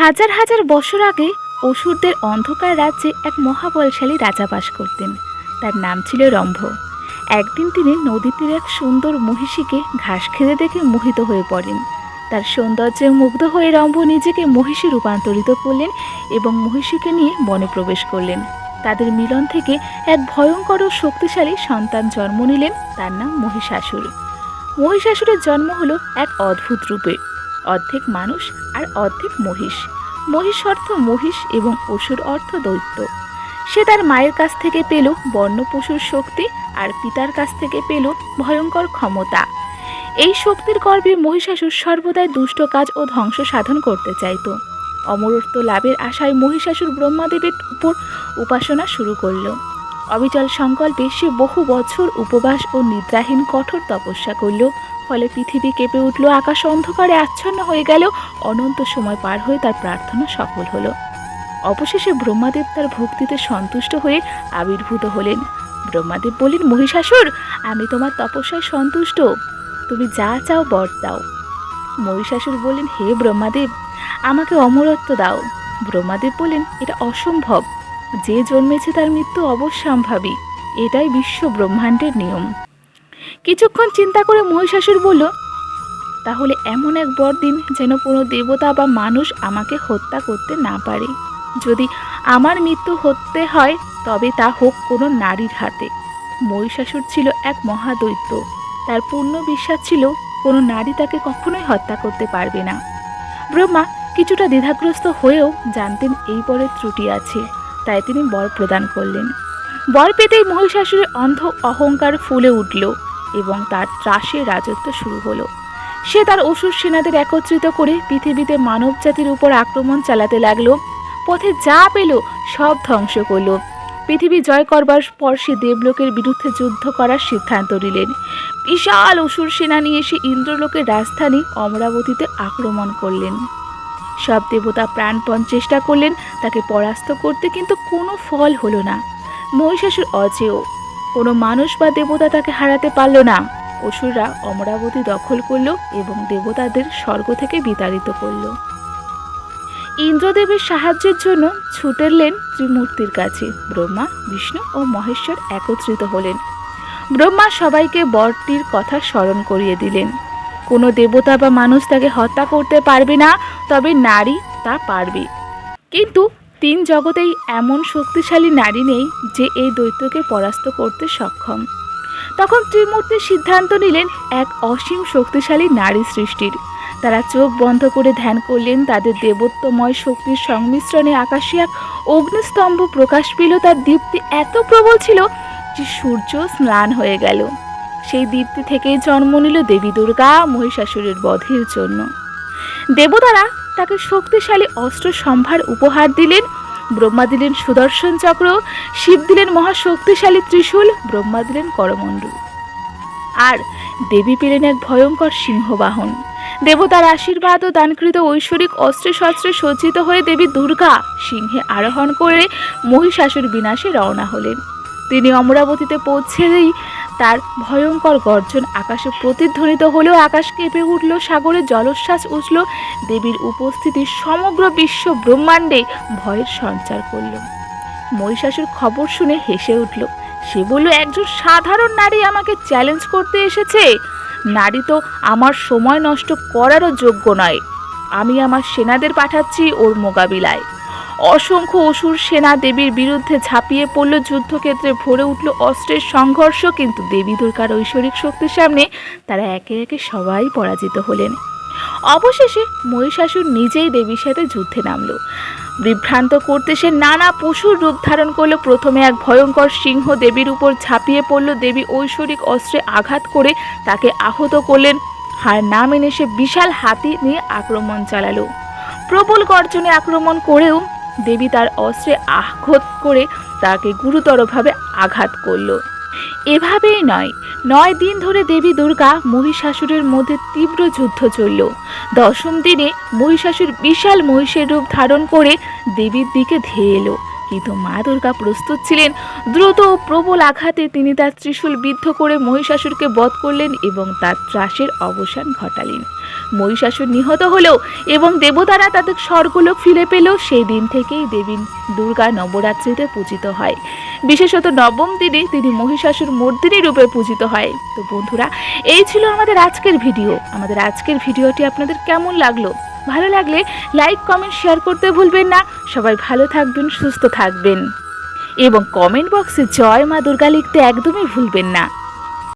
হাজার হাজার বছর আগে অসুরদের অন্ধকার রাজ্যে এক মহাবলশালী রাজা বাস করতেন। তার নাম ছিল রম্ভ। একদিন তিনি নদী তীরে এক সুন্দর মহিষীকে ঘাস খেতে দেখে মোহিত হয়ে পড়েন। তার সৌন্দর্যে মুগ্ধ হয়ে রম্ভ নিজেকে মহিষী রূপান্তরিত করলেন এবং মহিষীকে নিয়ে বনে প্রবেশ করলেন। তাদের মিলন থেকে এক ভয়ঙ্কর ও শক্তিশালী সন্তান জন্ম নিলেন, তার নাম মহিষাসুর। মহিষাসুরের জন্ম হলো এক অদ্ভুত রূপে। অর্ধেক মানুষ আর অর্ধেক মহিষ। মহিষ অর্থ মহিষ এবং অসুর অর্থ দৈত্য। সে তার মায়ের কাছ থেকে পেল বন্য পশুর শক্তি আর পিতার কাছ থেকে পেল ভয়ঙ্কর ক্ষমতা। এই শক্তির গর্বে মহিষাসুর সর্বদাই দুষ্ট কাজ ও ধ্বংস সাধন করতে চাইতো। অমরত্ব লাভের আশায় মহিষাসুর ব্রহ্মাদেবের উপর উপাসনা শুরু করল। অবিচল সংকল্পে সে বহু বছর উপবাস ও নিদ্রাহীন কঠোর তপস্যা করল, ফলে পৃথিবী কেঁপে উঠল, আকাশ অন্ধকারে আচ্ছন্ন হয়ে গেল, অনন্ত সময় পার হয়ে তার প্রার্থনা সফল হলো। অবশেষে ব্রহ্মাদেব তার ভক্তিতে সন্তুষ্ট হয়ে আবির্ভূত হলেন। ব্রহ্মাদেব বলেন মহিষাসুর, আমি তোমার তপস্যায় সন্তুষ্ট। তুমি যা চাও বর দাও। মহিষাসুর বললেন, হে ব্রহ্মাদেব, আমাকে অমরত্ব দাও। ব্রহ্মাদেব বলেন এটা অসম্ভব। যে জন্মেছে তার মৃত্যু অবশ্যম্ভাবী। এটাই বিশ্ব ব্রহ্মাণ্ডের নিয়ম। কিছুক্ষণ চিন্তা করে মহিষাসুর বলল, তাহলে এমন এক বড়দিন যেন কোনো দেবতা বা মানুষ আমাকে হত্যা করতে না পারে। যদি আমার মৃত্যু হতে হয়, তবে তা হোক কোনো নারীর হাতে। মহিষাসুর ছিল এক মহাদৈত্য। তার পূর্ণ বিশ্বাস ছিল, কোনো নারী তাকে কখনোই হত্যা করতে পারবে না। ব্রহ্মা কিছুটা দ্বিধাগ্রস্ত হয়েও জানতেন এই বরের ত্রুটি আছে। তাই তিনি বর প্রদান করলেন। বর পেতেই মহিষাসুরের অন্ধ অহংকার ফুলে উঠল এবং তার ত্রাসের রাজত্ব শুরু হলো। সে তার অসুর সেনাদের একত্রিত করে পৃথিবীতে মানব জাতির উপর আক্রমণ চালাতে লাগল, পথে যা পেল সব ধ্বংস করল। পৃথিবী জয় করবার পর সে দেবলোকের বিরুদ্ধে যুদ্ধ করার সিদ্ধান্ত নিলেন। বিশাল অসুর সেনা নিয়ে সে ইন্দ্রলোকের রাজধানী অমরাবতীতে আক্রমণ করলেন। সব দেবতা প্রাণপণ চেষ্টা করলেন, তাকে পরাস্ত করতে কিন্তু কোনো ফল হলো না। মহিষাসুর অজেয় কোনো মানুষ বা দেবতা তাকে হারাতে পারল না। অসুররা অমরাবতী দখল করল এবং দেবতাদের স্বর্গ থেকে বিতাড়িত করল। ইন্দ্রদেবের সাহায্যের জন্য ছুটেলেন ত্রিমূর্তির কাছে। ব্রহ্মা, বিষ্ণু ও মহেশ্বর একত্রিত হলেন। ব্রহ্মা সবাইকে বরটির কথা স্মরণ করিয়ে দিলেন। কোনো দেবতা বা মানুষ তাকে হত্যা করতে পারবে না, তবে নারী তা পারবে। কিন্তু তিন জগতেই এমন শক্তিশালী নারী নেই যে এই দৈত্যকে পরাস্ত করতে সক্ষম। তখন ত্রিমূর্তি সিদ্ধান্ত নিলেন এক অসীম শক্তিশালী নারী সৃষ্টির। তারা চোখ বন্ধ করে ধ্যান করলেন তাদের দেবত্বময় শক্তির সংমিশ্রণে আকাশে এক অগ্নিস্তম্ভ প্রকাশ পেল। তার দীপ্তি এত প্রবল ছিল যে সূর্য স্নান হয়ে গেল। সেই দীপ্তি থেকেই জন্ম নিল দেবী দুর্গা মহিষাসুরের বধের জন্য। দেবতারা তাকে শক্তিশালী অস্ত্র সম্ভার উপহার দিলেন, ব্রহ্মা দিলেন সুদর্শন চক্র, শিব দিলেন মহাশক্তিশালী ত্রিশূল, ব্রহ্মা দিলেন করমণ্ডল। আর দেবী পেলেন এক ভয়ঙ্কর সিংহবাহন। দেবতার আশীর্বাদ ও দানকৃত ঐশ্বরিক অস্ত্রে শস্ত্রে সজ্জিত হয়ে দেবী দুর্গা সিংহে আরোহণ করে মহিষাসুর বিনাশে রওনা হলেন। তিনি অমরাবতীতে পৌঁছেই তার ভয়ঙ্কর গর্জন আকাশে প্রতিধ্বনিত হলেও আকাশ কেঁপে উঠল, সাগরে জলোচ্ছ্বাস উঠল, দেবীর উপস্থিতি সমগ্র বিশ্ব ব্রহ্মাণ্ডে ভয়ের সঞ্চার করল। মহিষাসুর খবর শুনে হেসে উঠল, সে বলল, একজন সাধারণ নারী আমাকে চ্যালেঞ্জ করতে এসেছে। নারী তো আমার সময় নষ্ট করারও যোগ্য নয়। আমি আমার সেনাদের পাঠাচ্ছি ওর মোকাবিলায়। অসংখ্য অসুর সেনা দেবীর বিরুদ্ধে ঝাঁপিয়ে পড়ল যুদ্ধক্ষেত্রে ভরে উঠল অস্ত্রের সংঘর্ষ, কিন্তু দেবী দুর্গার ঐশ্বরিক শক্তির সামনে তারা একে একে সবাই পরাজিত হলেন। অবশেষে মহিষাসুর নিজেই দেবীর সাথে যুদ্ধে নামল। বিভ্রান্ত করতে সে নানা পশুর রূপ ধারণ করল। প্রথমে এক ভয়ঙ্কর সিংহ দেবীর উপর ঝাঁপিয়ে পড়ল। দেবী ঐশ্বরিক অস্ত্রে আঘাত করে তাকে আহত করলেন। হার না মেনে সে বিশাল হাতি নিয়ে আক্রমণ চালালো। প্রবল গর্জনে আক্রমণ করেও দেবী তার অস্ত্রে আঘাত করে তাকে গুরুতরভাবে আঘাত করল। এভাবেই নয় নয় দিন ধরে দেবী দুর্গা মহিষাসুরের মধ্যে তীব্র যুদ্ধ চলল। দশম দিনে মহিষাসুর বিশাল মহিষের রূপ ধারণ করে দেবীর দিকে ধেয়ে এলো। কিন্তু মা দুর্গা প্রস্তুত ছিলেন। দ্রুত ও প্রবল আঘাতে তিনি তার ত্রিশূল বিদ্ধ করে মহিষাসুরকে বধ করলেন এবং তার ত্রাসের অবসান ঘটালেন। মহিষাসুর নিহত হলেও এবং দেবতারা তাদের স্বর্গলোক ফিরে পেলেও সেই দিন থেকেই দেবী দুর্গা নবরাত্রিতে পূজিত হয়। বিশেষত নবম দিনে তিনি মহিষাসুর মর্দিনী রূপে পূজিত হয়। তো বন্ধুরা, এই ছিল আমাদের আজকের ভিডিও। আমাদের আজকের ভিডিওটি আপনাদের কেমন লাগল? ভালো লাগলে লাইক কমেন্ট শেয়ার করতে ভুলবেন না। সবাই ভালো থাকবেন, সুস্থ থাকবেন। এবং কমেন্ট বক্সে জয় মা দুর্গা লিখতে একদমই ভুলবেন না।